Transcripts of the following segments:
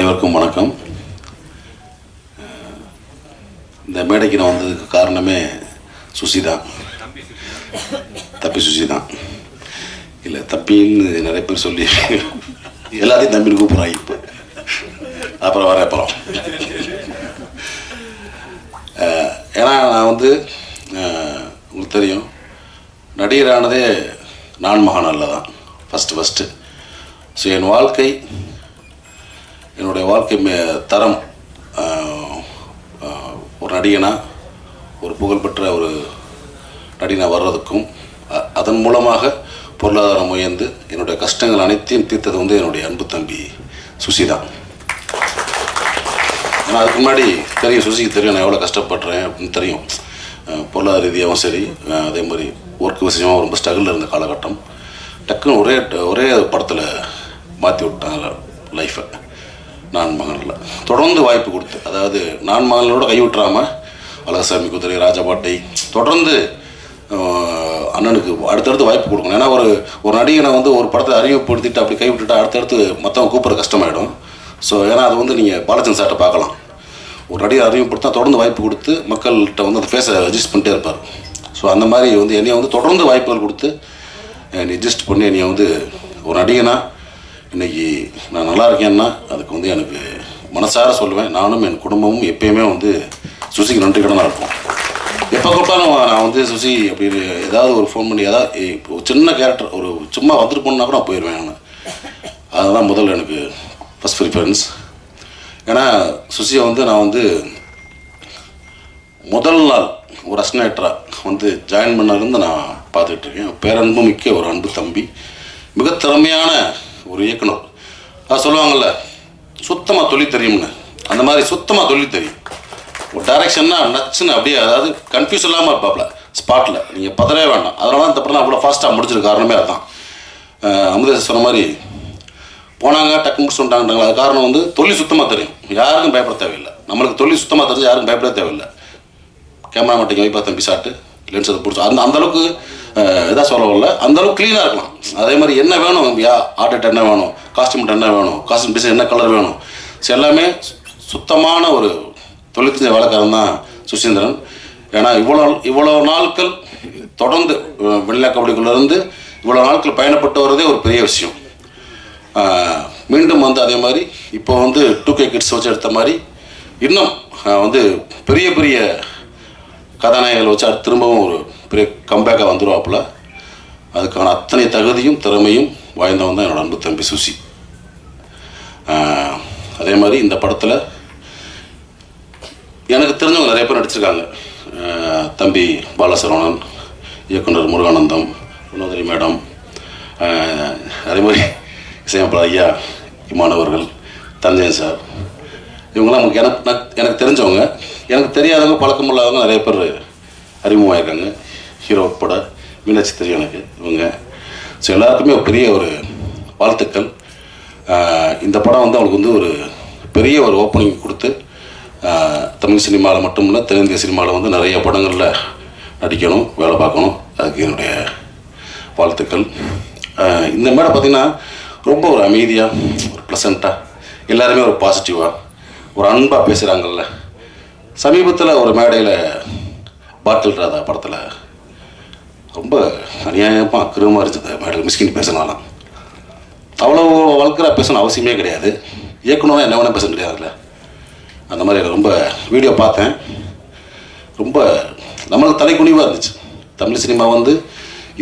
அனைவருக்கும் வணக்கம். இந்த மேடைக்கு நான் வந்ததுக்கு காரணமே சுசி தான் தப்பி சுசி தான் இல்லை தப்பின்னு நிறைய பேர் சொல்லி எல்லாத்தையும் தம்பின்னு கூப்பிட்றாங்க இப்போ. அப்புறம் வர அப்புறம். ஏன்னா நான் வந்து உங்களுக்கு தெரியும் நடிகரானதே நான் மகாநாளில் தான் ஃபஸ்ட்டு ஃபஸ்ட்டு ஸோ என் வாழ்க்கை என்னுடைய வாழ்க்கை மே தரம் ஒரு நடிகனா ஒரு புகழ்பெற்ற ஒரு நடிகனாக வர்றதுக்கும் அதன் மூலமாக பொருளாதாரம் உயர்ந்து என்னுடைய கஷ்டங்கள் அனைத்தையும் தீர்த்தது வந்து என்னுடைய அன்பு தம்பி சுசி தான் ஏன்னா அதுக்கு முன்னாடி தெரியும் சுசிக்கு தெரியும் நான் எவ்வளோ கஷ்டப்படுறேன் அப்படின்னு தெரியும். பொருளாதார ரீதியாகவும் சரி அதே மாதிரி ஒர்க் விஷயமாக ரொம்ப ஸ்ட்ரகிளில் இருந்த காலகட்டம். டக்குன்னு ஒரே ஒரே படத்தில் மாற்றி விட்டாங்க லைஃப்பை நான் மகனில் தொடர்ந்து வாய்ப்பு கொடுத்து அதாவது நான் மகனோட கைவிட்டுறாம அழகசாமி குதிரை ராஜபாட்டை தொடர்ந்து அண்ணனுக்கு அடுத்தடுத்து வாய்ப்பு கொடுக்கணும். ஏன்னா ஒரு ஒரு நடிகனை வந்து ஒரு படத்தை அறிமுகப்படுத்திட்டு அப்படி கைவிட்டுட்டு அடுத்தடுத்து மற்றவங்க கூப்பிட கஷ்டமாயிடும். ஸோ ஏன்னா அது வந்து நீங்கள் பாலச்சந்த் சார்ட்டை பார்க்கலாம். ஒரு நடிகர் அறிமுகப்படுத்தா தொடர்ந்து வாய்ப்பு கொடுத்து மக்கள்கிட்ட வந்து அந்த ஃபேஸை அட்ஜஸ்ட் பண்ணிட்டே இருப்பார். ஸோ அந்த மாதிரி வந்து என்னையை வந்து தொடர்ந்து வாய்ப்புகள் கொடுத்து என்னை அட்ஜஸ்ட் பண்ணி என்னையை வந்து ஒரு நடிகனா இன்னைக்கு நான் நல்லா இருக்கேன்னா அதுக்கு வந்து எனக்கு மனசார சொல்லுவேன். நானும் என் குடும்பமும் எப்பயுமே வந்து சுசிக்கு நன்றி கடனாக இருப்போம் எப்போ கூப்பிட்டாலும் நான் வந்து சுசி அப்படின்னு ஏதாவது ஒரு ஃபோன் பண்ணி ஏதாவது இப்போ ஒரு சின்ன கேரக்டர் ஒரு சும்மா வந்துட்டு போனால் கூட நான் போயிடுவேன் நான். அதுதான் முதல்ல எனக்கு ஃபஸ்ட் ப்ரிஃபரன்ஸ் ஏன்னா சுசியை வந்து நான் வந்து முதல் நாள் ஒரு அஸ்னேட்டராக வந்து ஜாயின் பண்ணதுலேருந்து நான் பார்த்துட்டு இருக்கேன். பேரன்பு மிக்க ஒரு அன்பு தம்பி. மிக திறமையான ஒரு இயக்குனர். அது சொல்லுவாங்கள்ல சுத்தமாக தொழில் தெரியும்னு. அந்த மாதிரி சுத்தமாக தொழில் தெரியும். ஒரு டைரக்ஷன்னா நச்சுன்னு அப்படியே அதாவது கன்ஃபியூஸ் இல்லாமல் இருப்பாப்ல ஸ்பாட்டில் நீங்கள் பதறவே வேண்டாம். அதனால தான் இந்த படம் அவ்வளோ ஃபாஸ்ட்டாக முடிச்சிருக்க காரணமே அதுதான். அஹ் அமுதேஷ் சொன்ன மாதிரி போனாங்க டக்கு முடிச்சு வந்துட்டாங்கன்றாங்க அது காரணம் வந்து தொழில் சுத்தமாக தெரியும். யாருக்கும் பயப்பட தேவையில்லை. நம்மளுக்கு தொழில் சுத்தமாக தெரிஞ்சு யாருக்கும் பயப்பட தேவையில்லை. கேமரா மட்டும் வைப்பா தம்பி பிசாட்டு லென்ஸ் அதை பிடிச்சோம் அந்த அந்த அளவுக்கு இதாக சொல்ல வரல. அந்த அளவுக்கு க்ளீனாக இருக்கலாம். அதே மாதிரி என்ன வேணும்? யா ஆர்டர்ட் என்ன வேணும்? காஸ்டியூம் என்ன வேணும்? காஸ்டியூம் டிசைன் என்ன கலர் வேணும்? ஸோ எல்லாமே சு- சுத்தமான ஒரு தொழில் வேலைக்காரன் தான் சுசீந்திரன். ஏன்னா இவ்வளோ இவ்வளோ நாட்கள் தொடர்ந்து அஹ், வெள்ளை கபடிக்குள்ளேருந்து இவ்வளோ நாட்கள் பயணப்பட்டு வரதே ஒரு பெரிய விஷயம். மீண்டும் வந்து அதே மாதிரி இப்போ வந்து டூ கே கிட்ஸ் வச்சு எடுத்த மாதிரி இன்னும் வந்து பெரிய பெரிய கதாநாயகர்கள் வச்சு திரும்பவும் ஒரு பெரிய கம்பேக்காக வந்துடுவாப்புல அதுக்கான அத்தனை தகுதியும் திறமையும் வாய்ந்தவன் தான் என்னோட அன்பு தம்பி சுசி. அதே மாதிரி இந்த படத்தில் எனக்கு தெரிஞ்சவங்க நிறைய பேர் நடிச்சிருக்காங்க. தம்பி பாலசரவணன் இயக்குனர் முருகானந்தம் குணோதரி மேடம் அதே மாதிரி இசையமைப்பாளர் ஐயா இமானவர்கள் தஞ்சையன் சார். இவங்களாம் எனக்கு நான் எனக்கு தெரிஞ்சவங்க. எனக்கு தெரியாதவங்க பழக்கமில்லாதவங்க நிறைய பேர் அறிமுகமாயிருக்காங்க. ஹீரோ உட்பட மீனாட்சி தெரியும் எனக்கு. இவங்க. ஸோ எல்லாருக்குமே ஒரு பெரிய ஒரு வாழ்த்துக்கள். இந்த படம் வந்து அவங்களுக்கு வந்து ஒரு பெரிய ஒரு ஓப்பனிங் கொடுத்து தமிழ் சினிமாவில் மட்டும் இல்லை தென்னிந்திய சினிமாவில் வந்து நிறைய படங்களில் நடிக்கணும் வேலை பார்க்கணும். அதுக்கு என்னுடைய வாழ்த்துக்கள். இந்த மேடை பார்த்திங்கன்னா ரொம்ப ஒரு அமைதியாக ஒரு ப்ளசண்ட்டாக எல்லாருமே ஒரு பாசிட்டிவாக ஒரு அன்பாக பேசுகிறாங்கல்ல சமீபத்தில் ஒரு மேடையில் பாட்டில் ராதா படத்தில் ரொம்ப அநியாயமாக அக்கிரமாக இருந்தது. மேடம் மிஸ்கின் பேசினாலாம். அவ்வளோ வளர்க்குறா பேசணும் அவசியமே கிடையாது. இயக்குனரும் என்ன வேணால் பேச முடியாதுல்ல அந்த மாதிரி ரொம்ப வீடியோ பார்த்தேன். ரொம்ப நம்மளுக்கு தலைக்குனிவாக இருந்துச்சு. தமிழ் சினிமா வந்து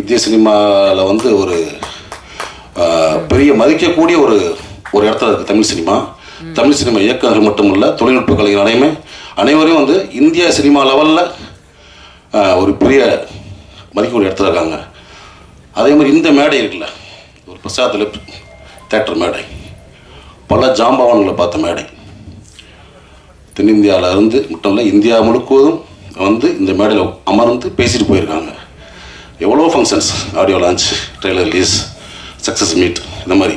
இந்திய சினிமாவில் வந்து ஒரு பெரிய மதிக்கக்கூடிய ஒரு ஒரு இடத்துல இருக்குது தமிழ் சினிமா. தமிழ் சினிமா இயக்குநர்கள் மட்டும் இல்லை தொழில்நுட்ப கலைஞர் அனைவருமே அனைவரும் வந்து இந்திய சினிமா லெவலில் ஒரு பெரிய மதிக்கக்கூடிய இடத்துல இருக்காங்க. அதே மாதிரி இந்த மேடை இருக்குல்ல ஒரு பிரசாதத்தில் தேட்டர் மேடை. பல ஜாம்பவான்களை பார்த்த மேடை. தென்னிந்தியாவில் இருந்து மட்டும் இல்லை இந்தியா முழுக்குவதும் வந்து இந்த மேடையில் அமர்ந்து பேசிட்டு போயிருக்காங்க. எவ்வளோ functions audio launch trailer release success meet இந்த மாதிரி.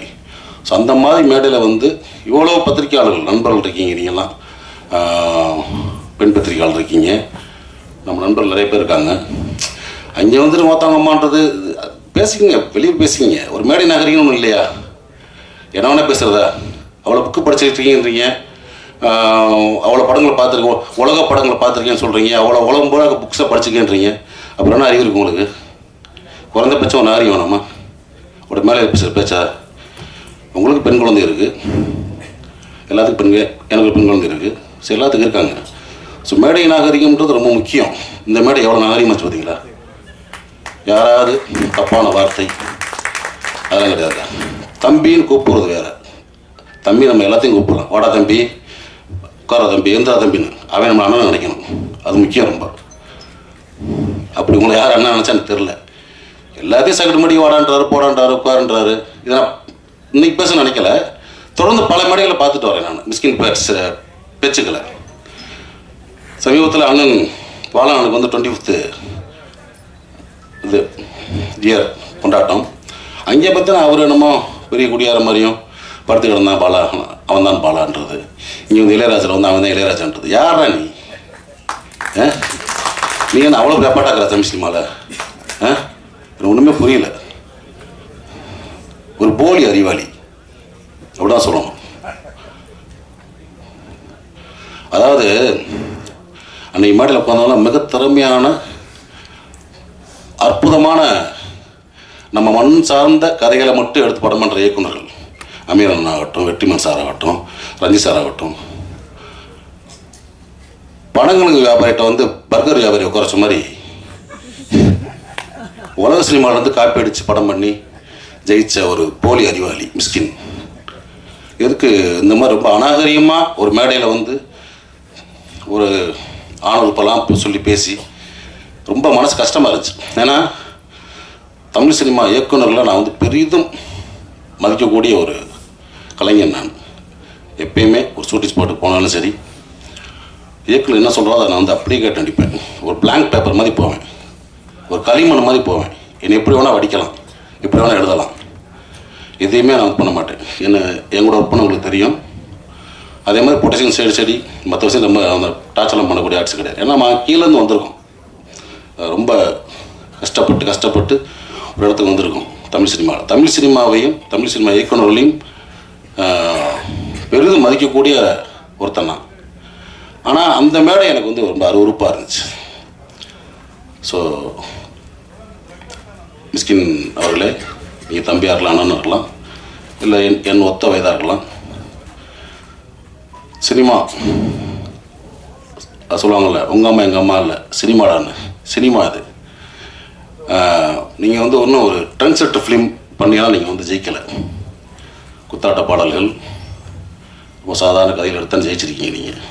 ஸோ அந்த மாதிரி மேடையில் வந்து இவ்வளோ பத்திரிக்கையாளர்கள் நண்பர்கள் இருக்கீங்க நீங்கள்லாம் பெண் பத்திரிகையாளர் இருக்கீங்க. நம்ம நண்பர்கள் நிறைய பேர் இருக்காங்க. அங்கே வந்துட்டு மொத்தவங்க அம்மான்றது பேசிக்கங்க வெளியே பேசிக்கங்க. ஒரு மேடை நகரிங்கன்னு ஒன்றும் இல்லையா? என்ன வேணால் பேசுகிறதா அவ்வளோ புக்கு படிச்சிருக்கீங்கன்றீங்க அவ்வளோ படங்களை பார்த்துருக்கோம். உலக படங்களை பார்த்துருக்கேன்னு சொல்கிறீங்க அவ்வளோ உலகம் போல புக்ஸை படிச்சிருக்கேன்றீங்க அப்புறம் என்ன அறிவு இருக்கு உங்களுக்கு? குறைந்தபட்சம் ஒன்று அறிவு வேணாமா? ஒரு மேலே பேசுகிற பேச்சா? உங்களுக்கு பெண் குழந்தை இருக்குது எல்லாத்துக்கும் பெண் எனக்கு பெண் குழந்தை இருக்குது ஸோ எல்லாத்துக்கும் இருக்காங்க. ஸோ மேடை நாகரிகம்ன்றது ரொம்ப முக்கியம். இந்த மேடை எவ்வளோ நாகரிகமாச்சு பார்த்தீங்களா? யாராவது தப்பான வார்த்தை அதெல்லாம் கிடையாது. தம்பின்னு கூப்பிடுறது வேற. தம்பி நம்ம எல்லாத்தையும் கூப்பிடலாம். வாடா தம்பி உட்கார தம்பி எந்த தம்பின்னு. அவன் நம்ம அண்ணன் நினைக்கணும். அது முக்கியம் ரொம்ப. அப்படி உங்களை யார் அண்ணன் நினச்சான்னு தெரில எல்லாத்தையும் சகடு மடி வாடான்றாரு போடான்றாரு உட்காருன்றாரு. இதை நான் இன்னைக்கு பேச நினைக்கல. தொடர்ந்து பல மேடைகளை பார்த்துட்டு வரேன் நான். மிஸ்கின் பேட்ஸ் பேச்சுக்களை. சமீபத்தில் அண்ணன் பாலனுக்கு வந்து டுவெண்ட்டி ஃபிஃப்த்து இது இயர் கொண்டாட்டம். அங்கே பார்த்தா அவர் என்னமோ பெரிய குடியார மாதிரியும் படுத்து கிடந்தான் பாலா அவன் தான் பாலான்றது. இங்கே வந்து இளையராஜர் வந்து அவன் தான் இளையராஜான்றது. யாரா நீ? நீ என்ன அவ்வளோ பேப்பாட்டாக்குற தமிழ் சினிமாவில் ஆ? எனக்கு ஒன்றுமே புரியல. ஒரு போலி அறிவாளி. அப்படிதான் சொல்லணும். அதாவது அன்னைக்கு மாடியில் உட்காந்தவங்க மிக திறமையான அற்புதமான நம்ம மண் சார்ந்த கதைகளை மட்டும் எடுத்து படம் பண்ணுற இயக்குனர்கள் அமீரன் ஆகட்டும் வெற்றிமன் சார் ஆகட்டும் ரஞ்சி சார் ஆகட்டும் படங்களுக்கு வியாபாரிகிட்ட வந்து பர்கர் வியாபாரி குறைச்ச மாதிரி உலக சினிமாவில் வந்து காப்பி அடித்து படம் பண்ணி ஜெயித்த ஒரு போலி அறிவாளி மிஸ்கின். எதுக்கு இந்த மாதிரி ரொம்ப அநாகரிகமாக ஒரு மேடையில் வந்து ஒரு ஆணவப்பெல்லாம் சொல்லி பேசி ரொம்ப மனசு கஷ்டமாக இருந்துச்சு. ஏன்னா தமிழ் சினிமா இயக்குனரில் நான் வந்து பெரிதும் மதிக்கக்கூடிய ஒரு கலைஞன் நான். எப்பயுமே ஒரு ஷூட்டிங் ஸ்பாட்டுக்கு போனாலும் சரி இயக்குனர் என்ன சொல்கிறோ அதை நான் வந்து அப்படியே கேட்டு அடிப்பேன் ஒரு பிளாங்க் பேப்பர் மாதிரி போவேன். ஒரு களிமண் மாதிரி போவேன். என்னை எப்படி வேணால் வடிக்கலாம். எப்படி வேணால் எழுதலாம். எதையுமே நான் பண்ண மாட்டேன். என்ன என் கூட ஒர்க் பண்ண உங்களுக்கு தெரியும். அதே மாதிரி பொட்டேஷன் சைடு சரி மற்ற விஷயம் நம்ம அந்த டார்ச்சர்லாம் பண்ணக்கூடிய ஆர்ட்ஸ் கிடையாது. ஏன்னா நம்ம கீழேருந்து வந்திருக்கோம். ரொம்ப கஷ்டப்பட்டு கஷ்டப்பட்டு ஒரு இடத்துக்கு வந்திருக்கோம். தமிழ் சினிமாவில் தமிழ் சினிமாவையும் தமிழ் சினிமா இயக்குநர்களையும் பெரிதும் மதிக்கக்கூடிய ஒருத்தன் தான் ஆனால் அந்த மேடை எனக்கு வந்து ரொம்ப அருவருப்பாக இருந்துச்சு. ஸோ மிஸ்கின் அவர்களே நீங்கள் தம்பியாக இருக்கலாம் அண்ணன் இருக்கலாம் இல்லை என் என் ஒத்த வயதாக இருக்கலாம். சினிமா அது சொல்லுவாங்கள்ல உங்கள் அம்மா எங்கள் அம்மா இல்லை சினிமாடான்னு. சினிமா அது. நீங்கள் வந்து ஒன்றும் ஒரு ட்ரெண்ட் செட் ஃபிலிம் பண்ணியாலும் நீங்கள் வந்து ஜெயிக்கலை. குத்தாட்ட பாடல்கள் ரொம்ப சாதாரண கதையில் எடுத்தான் ஜெயிச்சிருக்கீங்க நீங்கள்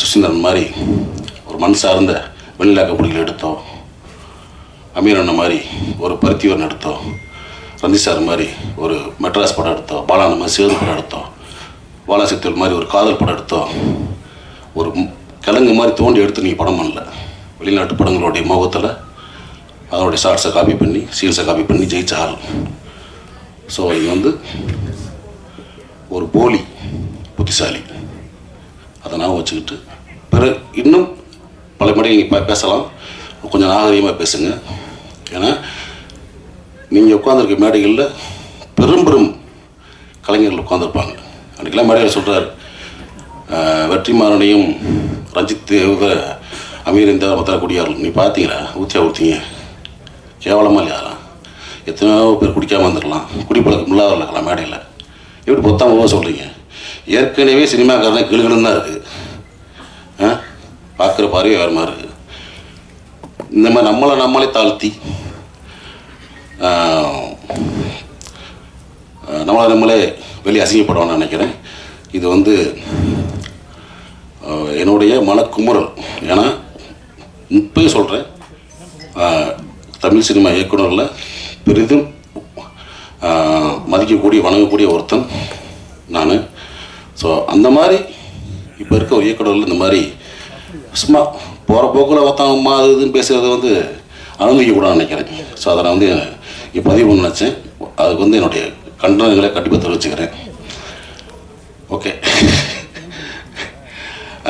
சுசீந்திரன் மாதிரி ஒரு மண் சார்ந்த வெண்ணிலாக்க பிடிகள் எடுத்தோம் அமீர் அண்ணன் மாதிரி ஒரு பருத்திவரன் எடுத்தோம் ரந்தி சார் மாதிரி ஒரு மெட்ராஸ் படம் எடுத்தோம் பாலான மாதிரி சேது படம் எடுத்தோம் பாலாசித்தல் மாதிரி ஒரு காதல் படம் எடுத்தோம் ஒரு கிழங்கு மாதிரி தோண்டி எடுத்து நீங்கள் படம் பண்ணல. வெளிநாட்டு படங்களுடைய மோகத்தில் அதனுடைய ஷார்ட்ஸை காப்பி பண்ணி சீன்ஸை காப்பி பண்ணி ஜெயிச்ச ஆள் ஸோ இது வந்து ஒரு போலி புத்திசாலி. அதை நான் வச்சுக்கிட்டு பிற இன்னும் பல முறை நீங்கள் பேசலாம். கொஞ்சம் நாகரிகமாக பேசுங்க. ஏன்னா நீங்கள் உட்காந்துருக்க மேடைகளில் பெரும் பெரும் கலைஞர்கள் உட்காந்துருப்பாங்க அன்றைக்கெல்லாம் மேடையில் சொல்கிறார் வெற்றிமாறனையும் ரஞ்சித் இவங்க அமீர் இந்த மற்ற குடியார்கள் நீ பார்த்தீங்களா ஊற்றியா ஊற்றிங்க கேவலமாக இல்லையா? எத்தனையோ பேர் குடிக்காமல் வந்துடலாம் குடிப்பழக்கம் இல்லாத இருக்கலாம் மேடையில். எப்படி பொத்தாம சொல்கிறீங்க ஏற்கனவே சினிமாக்காரனே கிளுகிளுன்னு தான் இருக்குது ஆ? பார்க்குற பார்வை வேறு மாதிரி இருக்குது இந்த மாதிரி நம்மளை நம்மளே தாழ்த்தி நம்மளை நம்மளே வெளியே அசிங்கப்படுவோம்னு நினைக்கிறேன். இது வந்து என்னுடைய மனக்குமுறல். ஏன்னா இப்பயும் சொல்கிறேன் தமிழ் சினிமா இயக்குனரில் பெரிதும் மதிக்கக்கூடிய வணங்கக்கூடிய ஒருத்தன் நான். ஸோ அந்த மாதிரி இப்போ இருக்க ஒரு இயக்குனர்கள் இந்த மாதிரி சும்மா போகிற போக்கில் ஒருத்தவங்கம்மா அது இதுன்னு பேசுகிறத வந்து அனுமதிக்கக்கூடாதுன்னு நினைக்கிறேன். ஸோ அதை நான் வந்து இங்கே பதிவு பண்ண நினச்சேன். அதுக்கு வந்து என்னுடைய கண்டனங்களை கண்டிப்பாக தெரிவிச்சுக்கிறேன். ஓகே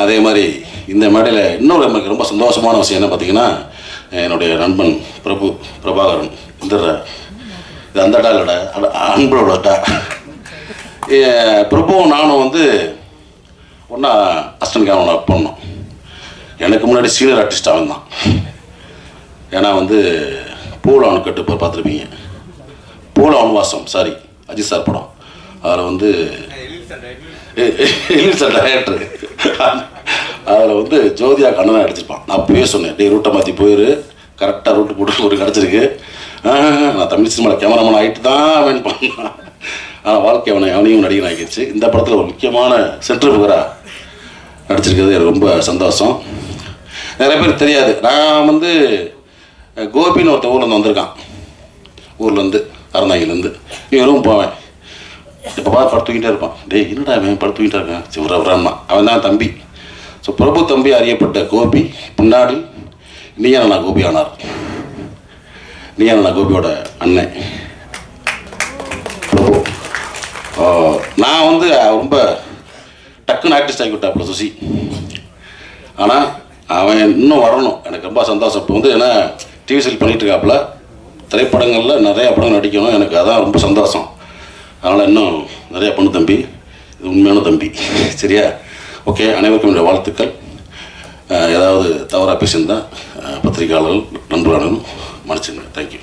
அதே மாதிரி இந்த மேடையில் இன்னொரு நமக்கு ரொம்ப சந்தோஷமான விஷயம் என்ன பார்த்தீங்கன்னா என்னுடைய நண்பன் பிரபு பிரபாகரன். இந்த இது அந்த டா இல்லைடா அட- அன்போட டா பிரபுவும் நானும் வந்து ஒன்றா அஸ்டன் கேமரா பண்ணோம் எனக்கு முன்னாடி சீனியர் ஆர்டிஸ்ட் அவன் தான். ஏன்னா வந்து பூலாவன் கட்டு இப்போ பார்த்துருப்பீங்க. பூலாவன் வாசம் சாரி அஜித் சார் படம். அதில் வந்து சார் டைரக்டர் அதில் வந்து ஜோதியா கண்ணனை அடிச்சிருப்பான் நான் அப்பயே சொன்னேன் டேய் ரூட்டை மாற்றி போயிரு. கரெக்டாக ரூட்டு போட்டு ஒரு கிடச்சிருக்கு நான் தமிழ் சினிமாவில் கேமராமேன் ஆகிட்டு தான் அவன் பண்ணான். ஆனால் வாழ்க்கை அவனை அவனையும் நடிகன் ஆகிடுச்சு இந்த படத்தில் ஒரு முக்கியமான சென்ட்ரு ஃபிகராக நடிச்சிருக்கிறது எனக்கு ரொம்ப சந்தோஷம். நிறைய பேர் தெரியாது. நான் வந்து கோபின்னு ஒருத்தன் ஊர்லேருந்து வந்திருக்கான். ஊர்லேருந்து அறந்தாங்கிலேருந்து இவரும் போவேன். இப்போ பார்த்து படுத்துக்கிட்டே இருப்பான். டேய் என்னடா அவன் படுத்துக்கிட்டே இருக்கான்? சிவரா அவன் தான் தம்பி. ஸோ பிரபு தம்பி அறியப்பட்ட கோபி பின்னாடி நீயானா கோபி ஆனார். நீயானா கோபியோட அண்ணன் பிரபு நான் வந்து ரொம்ப டக்குன்னு ஆர்டிஸ்ட் ஆகி விட்டாப்புல சுசி. ஆனால் அவன் இன்னும் வரணும். எனக்கு ரொம்ப சந்தோஷம். இப்போ வந்து ஏன்னா டிவி சீல் பண்ணிட்டு இருக்காப்புல. திரைப்படங்களில் நிறையா படம் நடிக்கணும். எனக்கு அதான் ரொம்ப சந்தோஷம். அதனால் இன்னும் நிறையா பண்ணு தம்பி இது உண்மையான தம்பி. சரியா? ஓகே அனைவருக்கும் என்னுடைய வாழ்த்துக்கள். ஏதாவது தவறாக பேசியிருந்தால் பத்திரிகையாளர்கள் நண்பர்களும் மன்னிச்சுங்க தேங்க்யூ